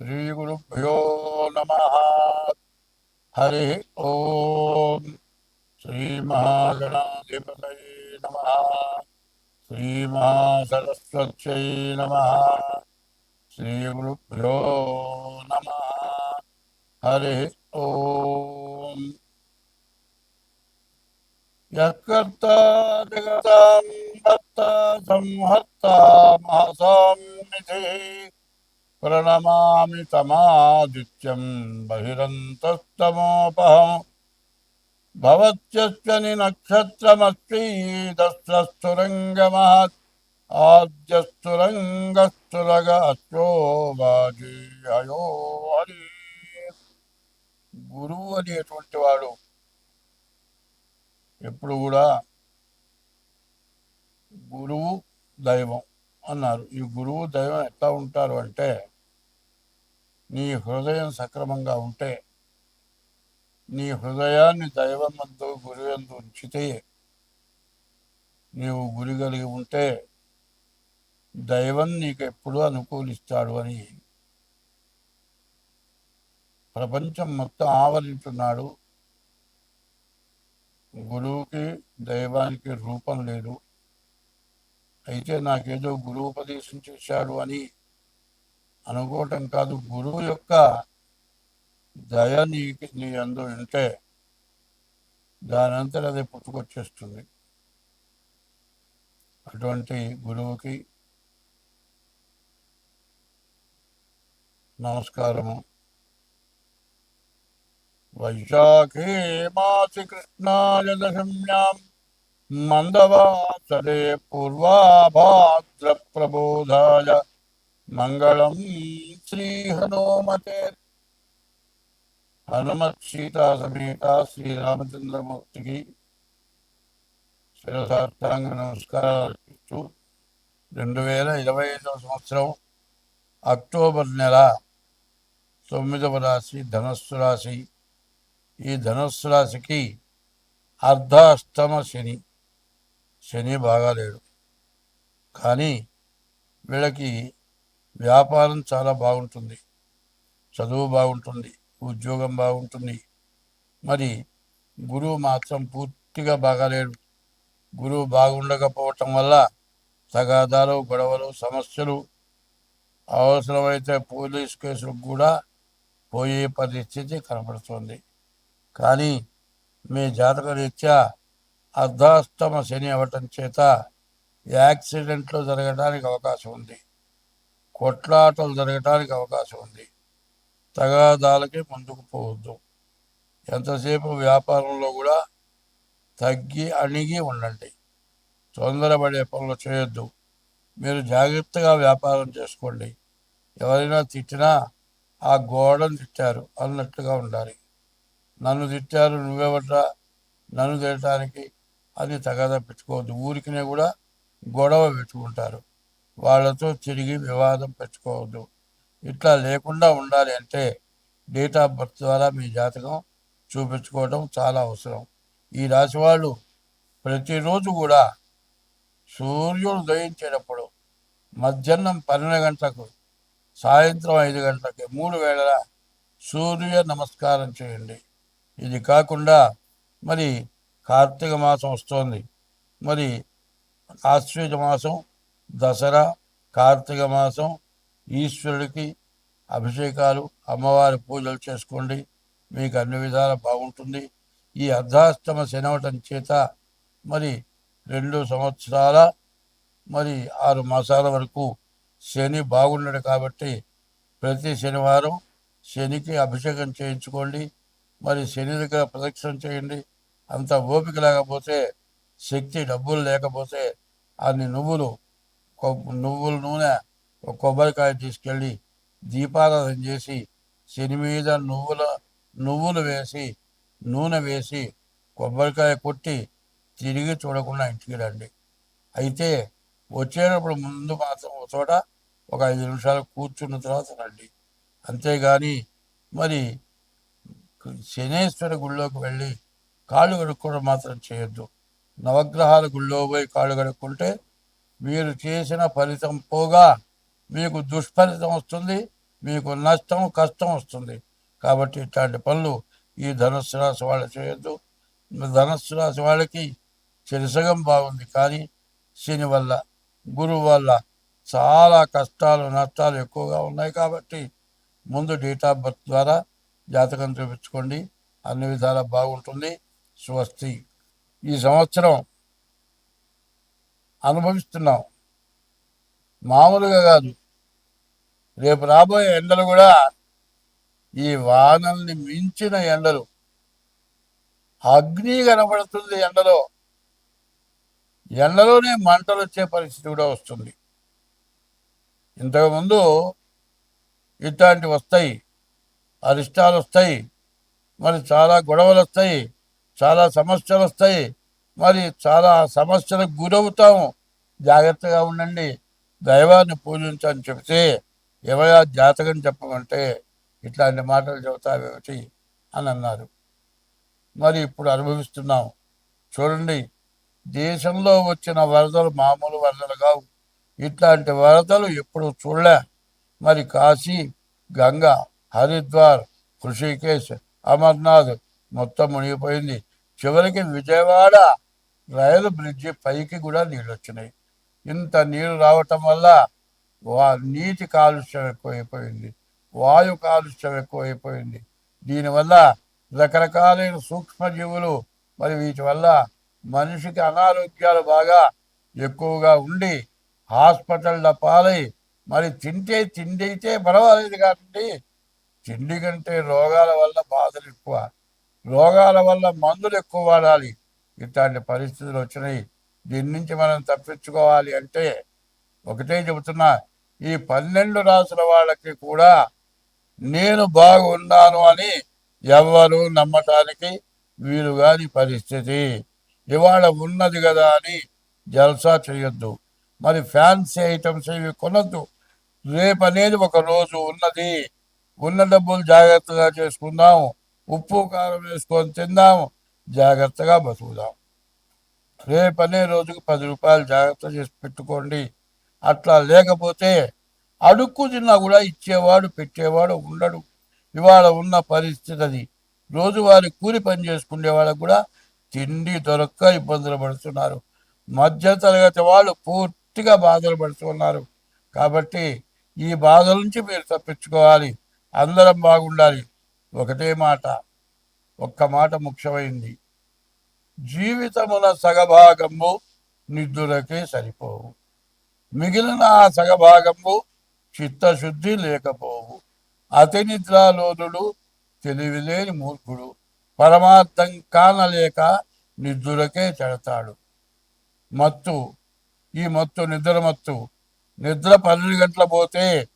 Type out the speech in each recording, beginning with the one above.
శ్రీగురుభ్యో నమ. హరి ఓం శ్రీ మహాగణాధిపతయే నమ. శ్రీ మహాసరస్వత్యై నమ. శ్రీగురుభ్యో నమ. హరి ఓం. యత్కర్త జగతాం భర్త సంహర్త మహసాం నిధి प्रणमामि तमादित्यं बहिरन्तस्तमोपहम् भवत्यश्च निनक्षत्रमस्तीदस्रस्तुरङ्गमहत् ఆద్యస్తురంగస్తురగో వాజీయో హరి గురువు అనేటువంటి వాడు ఎప్పుడు కూడా గురువు దైవం అన్నారు. ఈ గురువు దైవం ఎట్లా ఉంటారు అంటే నీ హృదయం సక్రమంగా ఉంటే నీ హృదయాన్ని దైవం మందు ఉంచితే నీవు గురి కలిగి ఉంటే దైవం నీకు ఎప్పుడూ అనుకూలిస్తాడు అని ప్రపంచం మొత్తం ఆవరించున్నాడు గురువుకి దైవానికి రూపం లేదు. అయితే నాకేదో గురువు ఉపదేశం చేశాడు అని అనుకోవటం కాదు. గురువు యొక్క దయ నీకి నీ అందు ఉంటే దానంతట అది పుట్టుకొచ్చేస్తుంది. అటువంటి గురువుకి నమస్కారము. వైశాఖే మాసి కృష్ణాయ దశమ్యాం మందవాసరే పూర్వాభాద్ర ప్రబోధాయ. మంగళం శ్రీ హనుమతే హనుమత్ సీతా సమేత శ్రీరామచంద్రమూర్తికి శిరసాష్టాంగ నమస్కారాలు అర్పిస్తూ రెండు వేల ఇరవై ఐదవ సంవత్సరం అక్టోబర్ నెల తొమ్మిదవ రాశి ధనస్సు రాశి. ఈ ధనస్సు రాశికి అర్ధాష్టమ శని. శని బాగాలేడు. కానీ వీళ్ళకి వ్యాపారం చాలా బాగుంటుంది. చదువు బాగుంటుంది. ఉద్యోగం బాగుంటుంది. మరి గురువు మాత్రం పూర్తిగా బాగాలేడు. గురువు బాగుండకపోవటం వల్ల తగాదాలు గొడవలు సమస్యలు అవసరమైతే పోలీస్ కేసులకు కూడా పోయే పరిస్థితి కనపడుతుంది. కానీ మీ జాతక రీత్యా అర్ధాష్టమ శని అవ్వటం చేత యాక్సిడెంట్లు జరగడానికి అవకాశం ఉంది. కొట్లాటలు జరగడానికి అవకాశం ఉంది. తగాదాలకి ముందుకు పోవద్దు. ఎంతసేపు వ్యాపారంలో కూడా తగ్గి అణిగి ఉండండి. తొందరపడే పనులు చేయొద్దు. మీరు జాగ్రత్తగా వ్యాపారం చేసుకోండి. ఎవరైనా తిట్టినా ఆ గోడను తిట్టారు అన్నట్టుగా ఉండాలి. నన్ను తిట్టారు నువ్వెవట్రా నన్ను తిట్టడానికి అది తగాదా పెట్టుకోవద్దు. ఊరికినే కూడా గొడవ పెట్టుకుంటారు. వాళ్ళతో తిరిగి వివాదం పెట్టుకోవద్దు. ఇట్లా లేకుండా ఉండాలి అంటే డేట్ ఆఫ్ బర్త్ ద్వారా మీ జాతకం చూపించుకోవడం చాలా అవసరం. ఈ రాశి వాళ్ళు ప్రతిరోజు కూడా సూర్యుడు ఉదయించేటప్పుడు మధ్యాహ్నం పన్నెండు గంటలకు సాయంత్రం ఐదు గంటలకి మూడు వేళల సూర్య నమస్కారం చేయండి. ఇది కాకుండా మరి కార్తీక మాసం వస్తోంది. మరి ఆశ్వేజ మాసం దసరా కార్తీక మాసం ఈశ్వరుడికి అభిషేకాలు అమ్మవారి పూజలు చేసుకోండి. మీకు అన్ని విధాలు బాగుంటుంది. ఈ అర్ధాష్టమ శనవటం చేత మరి రెండు సంవత్సరాల మరి ఆరు మాసాల వరకు శని బాగున్నాడు కాబట్టి ప్రతి శనివారం శనికి అభిషేకం చేయించుకోండి. మరి శని దగ్గర ప్రదక్షిణ చేయండి. అంత ఓపిక లేకపోతే శక్తి డబ్బులు లేకపోతే అన్ని నువ్వులు కొ- నువ్వుల నూనె ఒక కొబ్బరికాయ తీసుకెళ్ళి దీపారాధన చేసి శని మీద నువ్వుల నువ్వులు వేసి నూనె వేసి కొబ్బరికాయ కొట్టి తిరిగి చూడకుండా ఇంటికి రండి. అయితే వచ్చేటప్పుడు ముందు మాత్రం ఒక చోట ఒక ఐదు నిమిషాలు కూర్చున్న తర్వాత రండి. అంతేగాని మరి శనేశ్వర గుళ్ళోకి వెళ్ళి కాళ్ళు కడుక్కోవడం మాత్రం చేయొద్దు. నవగ్రహాల గుళ్ళో పోయి కాళ్ళు కడుక్కుంటే మీరు చేసిన ఫలితం పోగా మీకు దుష్ఫలితం వస్తుంది మీకు నష్టం కష్టం వస్తుంది. కాబట్టి ఇట్లాంటి పనులు ఈ ధనుస్సు రాశి వాళ్ళు చేయొద్దు. ధనుస్సు రాశి వాళ్ళకి చెరిసగం బాగుంది. కానీ శని వల్ల గురువు వల్ల చాలా కష్టాలు నష్టాలు ఎక్కువగా ఉన్నాయి కాబట్టి ముందు డేట్ ఆఫ్ బర్త్ ద్వారా జాతకం చూపించుకోండి. అన్ని విధాలా బాగుంటుంది. స్వస్తి. ఈ సంవత్సరం అనుభవిస్తున్నాం. మామూలుగా కాదు. రేపు రాబోయే ఎండలు కూడా ఈ వానల్ని మించిన ఎండలు. అగ్ని కనబడుతుంది ఎండలో. ఎండలోనే మంటలు వచ్చే పరిస్థితి కూడా వస్తుంది. ఇంతకుముందు ఇట్లాంటివి వస్తాయి. అరిష్టాలు వస్తాయి. మరి చాలా గొడవలు వస్తాయి. చాలా సమస్యలు వస్తాయి. మరి చాలా సమస్యలకు గురవుతాము. జాగ్రత్తగా ఉండండి. దైవాన్ని పూజించని చెప్తే ఎవరా జాతకం చెప్పమంటే ఇట్లాంటి మాటలు చెబుతావేమిటి అని అన్నారు. మరి ఇప్పుడు అనుభవిస్తున్నాం. చూడండి దేశంలో వచ్చిన వరదలు మామూలు వరదలు కావు. ఇట్లాంటి వరదలు ఎప్పుడు చూడలే. మరి కాశీ గంగా హరిద్వార్ హృషికేశ్ అమర్నాథ్ మొత్తం మునిగిపోయింది. చివరికి విజయవాడ రైలు బ్రిడ్జి పైకి కూడా నీళ్ళు వచ్చినాయి ఇంత నీరు రావటం వల్ల వా నీటి కాలుష్యం ఎక్కువైపోయింది. వాయు కాలుష్యం ఎక్కువైపోయింది. దీనివల్ల రకరకాలైన సూక్ష్మజీవులు మరి వీటి వల్ల మనిషికి అనారోగ్యాలు బాగా ఎక్కువగా ఉండి హాస్పిటల్ల పాలై మరి తింటే తిండి అయితే పర్వాలేదు కాబట్టి తిండి కంటే రోగాల వల్ల బాధలు ఎక్కువ. రోగాల వల్ల మందులు ఎక్కువ వాడాలి. ఇట్లాంటి పరిస్థితులు వచ్చినాయి. దీని నుంచి మనం తప్పించుకోవాలి అంటే ఒకటే చెబుతున్నా ఈ పన్నెండు రాసుల వాళ్ళకి కూడా నేను బాగున్నాను అని ఎవరు నమ్మటానికి వీలు కాని పరిస్థితి. ఇవాళ ఉన్నది కదా అని జల్సా చేయొద్దు. మరి ఫ్యాన్సీ ఐటమ్స్ ఇవి కొనొద్దు. రేపు అనేది ఒక రోజు ఉన్నది. ఉన్న డబ్బులు జాగ్రత్తగా చేసుకుందాం. ఉప్పు కారం వేసుకొని తిందాము. జాగ్రత్తగా బతుకుదాం. రేపనే రోజుకు పది రూపాయలు జాగ్రత్త చేసి పెట్టుకోండి. అట్లా లేకపోతే అడుక్కు తిన్నా కూడా ఇచ్చేవాడు పెట్టేవాడు ఉండడు. ఇవాళ ఉన్న పరిస్థితి అది రోజువారి కూలి పని చేసుకునే వాళ్ళకు కూడా తిండి దొరక్క ఇబ్బందులు పడుతున్నారు. మధ్య తరగతి వాళ్ళు పూర్తిగా బాధలు పడుతున్నారు. కాబట్టి ఈ బాధల నుంచి మీరు తప్పించుకోవాలి. అందరం బాగుండాలి. ఒకటే మాట ఒక్క మాట ముఖ్యమైంది. జీవితమున సగభాగము నిద్దులకే సరిపోవు. మిగిలిన ఆ సగభాగము చిత్తశుద్ధి లేకపోవు. అతి నిద్రాలోనుడు తెలివిలేని మూర్ఖుడు. పరమార్థం కానలేక నిద్దులకే చెడతాడు. మత్తు ఈ మత్తు నిద్ర మత్తు. నిద్ర పన్నెండు గంటల పోతే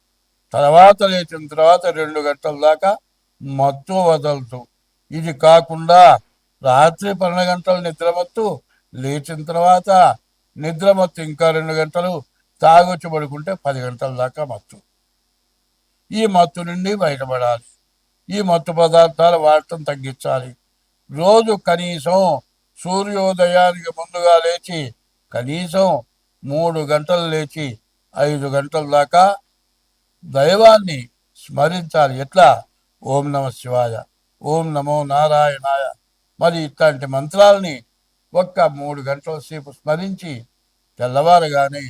తర్వాత లేచిన తర్వాత రెండు గంటల దాకా మత్తు వదలదు ఇది కాకుండా రాత్రి పన్నెండు గంటలు నిద్రమత్తు లేచిన తర్వాత నిద్రమత్తు ఇంకా రెండు గంటలు తాగొచ్చి పడుకుంటే పది గంటల దాకా మత్తు. ఈ మత్తు నుండి బయటపడాలి. ఈ మత్తు పదార్థాలు వాడటం తగ్గించాలి. రోజు కనీసం సూర్యోదయానికి ముందుగా లేచి కనీసం మూడు గంటలు లేచి ఐదు గంటల దాకా దైవాన్ని స్మరించాలి. ఎట్లా? ఓం నమ శివాయ ఓం నమో నారాయణాయ. మరి ఇట్లాంటి మంత్రాలని ఒక్క మూడు గంటల సేపు స్మరించి తెల్లవారుగానే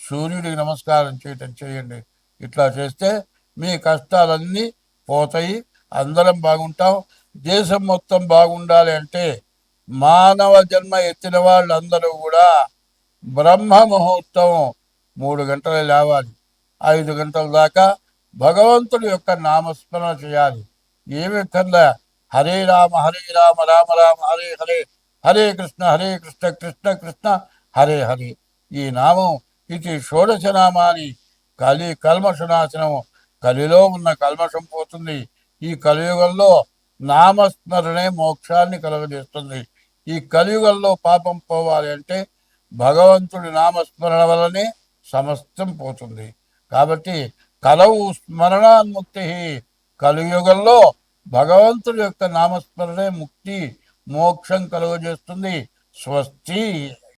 సూర్యుడికి నమస్కారం చేయటం చేయండి. ఇట్లా చేస్తే మీ కష్టాలన్నీ పోతాయి అందరం బాగుంటాం. దేశం మొత్తం బాగుండాలి అంటే మానవ జన్మ ఎత్తిన వాళ్ళందరూ కూడా బ్రహ్మ ముహూర్తం మూడు గంటలు లేవాలి. ఐదు గంటల దాకా భగవంతుడి యొక్క నామస్మరణ చేయాలి. ఏమి కన్నా హరే రామ హరే రామ రామ రామ హరే హరే హరే కృష్ణ హరే కృష్ణ కృష్ణ కృష్ణ హరే హరే. ఈ నామం ఇది షోడశ నామాని కలి కల్మషనాశనం కలిలో ఉన్న కల్మషం పోతుంది. ఈ కలియుగంలో నామస్మరణే మోక్షాన్ని కలుగజేస్తుంది. ఈ కలియుగంలో పాపం పోవాలి అంటే భగవంతుడి నామస్మరణ వల్లనే సమస్తం పోతుంది. కాబట్టి కలవు స్మరణాన్ముక్తి. కలియుగంలో భగవంతుడి యొక్క నామస్మరణే ముక్తి మోక్షం కలుగజేస్తుంది. స్వస్తి